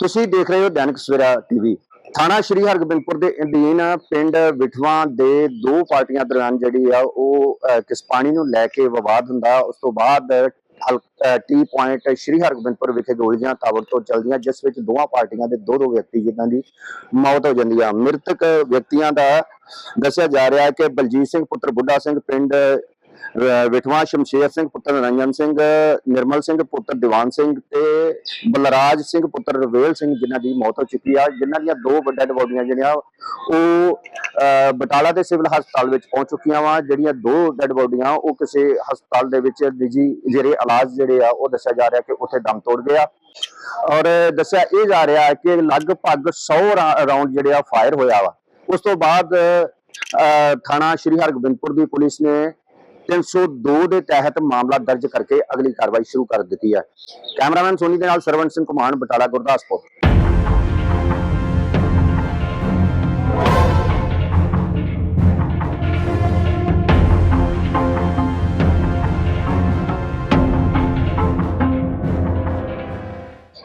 ਤੁਸੀਂ ਦੇਖ ਰਹੇ ਹੋ ਦੈਨਿਕ ਸਵੇਰਾ ਟੀਵੀ। ਥਾਣਾ ਸ਼੍ਰੀ ਹਰਗੋਬਿੰਦਪੁਰ ਦੇ ਅਧੀਨ ਪਿੰਡ ਵਿਠਵਾ ਦੇ ਦੋ ਪਾਰਟੀਆਂ ਦਰਮਿਆਨ ਜਿਹੜੀ ਆ ਉਹ ਕਿਸ ਪਾਣੀ ਨੂੰ ਲੈ ਕੇ ਵਿਵਾਦ ਹੁੰਦਾ, ਉਸ ਤੋਂ ਬਾਅਦ ਹਲ- ਟੀ ਪੁਆਇੰਟ ਸ਼੍ਰੀ ਹਰਗੋਬਿੰਦਪੁਰ ਵਿਖੇ ਗੋਲੀਆਂ ਤਾਬੜਤੋੜ ਚੱਲਦੀਆਂ, ਜਿਸ ਵਿੱਚ ਦੋਵਾਂ ਪਾਰਟੀਆਂ ਦੇ ਦੋ ਦੋ ਵਿਅਕਤੀ ਜਿਨ੍ਹਾਂ ਦੀ ਮੌਤ ਹੋ ਜਾਂਦੀ ਆ। ਮ੍ਰਿਤਕ ਵਿਅਕਤੀਆਂ ਦਾ ਦੱਸਿਆ ਜਾ ਰਿਹਾ ਹੈ ਕਿ ਬਲਜੀਤ ਸਿੰਘ, ਪੁੱਤਰ ਬੁੱਢਾ ਸਿੰਘ, ਪਿੰਡ ਵਿਠਵਾ ਸ਼ਮਸ਼ੇਰ ਸਿੰਘ ਪੁੱਤਰ ਰੰਜਨ ਸਿੰਘ ਨਿਰਮਲ ਸਿੰਘ ਪੁੱਤਰ ਦੀਵਾਨ ਸਿੰਘ ਤੇ ਬਲਰਾਜ ਸਿੰਘ ਪੁੱਤਰ ਰਵੇਲ ਸਿੰਘ ਜਿਨ੍ਹਾਂ ਦੀ ਮੌਤ ਹੋ ਚੁੱਕੀ ਆ। ਜਿਨ੍ਹਾਂ ਦੀਆਂ ਦੋ ਡੈਡ ਬੋਡੀਆਂ ਜਿਹੜੀਆਂ ਉਹ ਅਹ, ਬਟਾਲਾ ਦੇ ਸਿਵਲ ਹਸਪਤਾਲ ਵਿੱਚ ਪਹੁੰਚ ਚੁੱਕੀਆਂ ਵਾ। ਜਿਹੜੀਆਂ ਦੋ ਡੈਡ ਬੋਡੀਆਂ ਉਹ ਕਿਸੇ ਹਸਪਤਾਲ ਦੇ ਵਿੱਚ ਨਿੱਜੀ ਜਿਹੜੇ ਇਲਾਜ ਜਿਹੜੇ ਆ ਉਹ ਦੱਸਿਆ ਜਾ ਰਿਹਾ ਕਿ ਉੱਥੇ ਦਮ ਤੋੜ ਗਿਆ ਔਰ ਦੱਸਿਆ ਇਹ ਜਾ ਰਿਹਾ ਹੈ ਕਿ ਲਗਭਗ 100 ਰਾਉਂਡ ਜਿਹੜੇ ਆ ਫਾਇਰ ਹੋਇਆ ਵਾ। ਉਸ ਤੋਂ ਬਾਅਦ ਅਹ, ਥਾਣਾ ਸ਼੍ਰੀ ਹਰਗੋਬਿੰਦਪੁਰ ਦੀ ਪੁਲਿਸ ਨੇ 302 ਦੇ ਤਹਿਤ ਮਾਮਲਾ ਦਰਜ ਕਰਕੇ ਅਗਲੀ ਕਾਰਵਾਈ ਸ਼ੁਰੂ ਕਰ ਦਿੱਤੀ ਹੈ। ਕੈਮਰਾਮੈਨ ਸੋਨੀ ਦੇ ਨਾਲ ਸਰਵਣ ਸਿੰਘ ਕੁਮਾਨ ਬਟਾਲਾ, ਗੁਰਦਾਸਪੁਰ।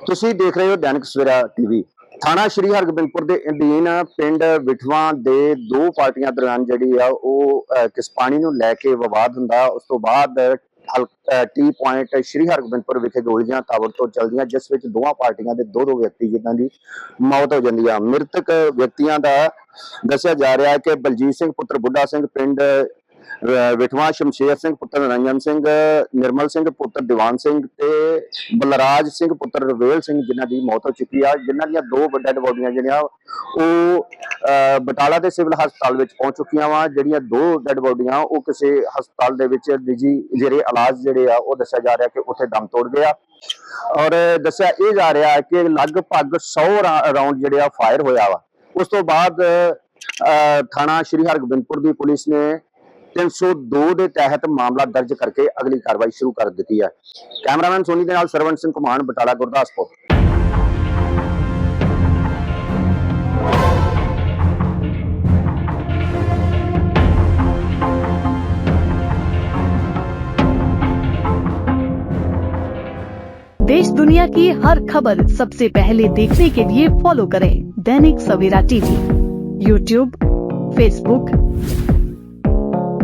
ਤੁਸੀਂ ਦੇਖ ਰਹੇ ਹੋ ਦੈਨਿਕ ਸਵੇਰਾ ਟੀਵੀ। ਥਾਣਾ ਸ਼੍ਰੀ ਹਰਗੋਬਿੰਦਪੁਰ ਦੇ ਅਧੀਨ ਪਿੰਡ ਵਿਠਵਾ ਦੇ ਦੋ ਪਾਰਟੀਆਂ ਦਰਮਿਆਨ ਜਿਹੜੀ ਆ ਉਹ ਕਿਸ ਪਾਣੀ ਨੂੰ ਲੈ ਕੇ ਵਿਵਾਦ ਹੁੰਦਾ, ਉਸ ਤੋਂ ਬਾਅਦ ਟੀ ਪੁਆਇੰਟ ਸ਼੍ਰੀ ਹਰਗੋਬਿੰਦਪੁਰ ਵਿਖੇ ਗੋਲੀਆਂ ਤਾਬੜਤੋੜ ਚੱਲਦੀਆਂ, ਜਿਸ ਵਿੱਚ ਦੋਵਾਂ ਪਾਰਟੀਆਂ ਦੇ ਦੋ ਦੋ ਵਿਅਕਤੀ ਜਿਨ੍ਹਾਂ ਦੀ ਮੌਤ ਹੋ ਜਾਂਦੀ ਆ। ਮ੍ਰਿਤਕ ਵਿਅਕਤੀਆਂ ਦਾ ਦੱਸਿਆ ਜਾ ਰਿਹਾ ਹੈ ਕਿ ਬਲਜੀਤ ਸਿੰਘ, ਪੁੱਤਰ ਬੁੱਢਾ ਸਿੰਘ, ਪਿੰਡ ਵਿਠਵਾ ਸ਼ਮਸ਼ੇਰ ਸਿੰਘ ਪੁੱਤਰ ਰੰਜਨ ਸਿੰਘ ਨਿਰਮਲ ਸਿੰਘ ਪੁੱਤਰ ਦੀਵਾਨ ਸਿੰਘ ਤੇ ਬਲਰਾਜ ਸਿੰਘ ਪੁੱਤਰ ਰਵੇਲ ਸਿੰਘ ਜਿਨ੍ਹਾਂ ਦੀ ਮੌਤ ਹੋ ਚੁੱਕੀ ਆ। ਜਿਨ੍ਹਾਂ ਦੀਆਂ ਦੋ ਡੈਡ ਬੋਡੀਆਂ ਜਿਹੜੀਆਂ ਉਹ ਬਟਾਲਾ ਦੇ ਸਿਵਲ ਹਸਪਤਾਲ ਵਿੱਚ ਪਹੁੰਚ ਚੁੱਕੀਆਂ ਵਾ। ਜਿਹੜੀਆਂ ਦੋ ਡੈਡ ਬੋਡੀਆਂ ਉਹ ਕਿਸੇ ਹਸਪਤਾਲ ਦੇ ਵਿੱਚ ਨਿੱਜੀ ਜਿਹੜੇ ਇਲਾਜ ਜਿਹੜੇ ਆ ਉਹ ਦੱਸਿਆ ਜਾ ਰਿਹਾ ਕਿ ਉੱਥੇ ਦਮ ਤੋੜ ਗਿਆ ਔਰ ਦੱਸਿਆ ਇਹ ਜਾ ਰਿਹਾ ਕਿ ਲਗਭਗ 100 ਰਾਉਂਡ ਜਿਹੜੇ ਆ ਫਾਇਰ ਹੋਇਆ ਵਾ। ਉਸ ਤੋਂ ਬਾਅਦ ਅਹ, ਥਾਣਾ ਸ਼੍ਰੀ ਹਰਗੋਬਿੰਦਪੁਰ ਦੀ ਪੁਲਿਸ ਨੇ 302 ਦੇ ਤਹਿਤ ਮਾਮਲਾ ਦਰਜ ਕਰਕੇ ਅਗਲੀ ਕਾਰਵਾਈ ਸ਼ੁਰੂ ਕਰ ਦਿੱਤੀ ਹੈ ਕੈਮਰਾਮੈਨ ਸੋਨੀ ਦੇ ਨਾਲ ਸਰਵਣ ਸਿੰਘ ਕੁਮਾਨ ਬਟਾਲਾ ਗੁਰਦਾਸਪੁਰ देश दुनिया की हर खबर सबसे पहले देखने के लिए फॉलो करें Dainik Savera TV YouTube Facebook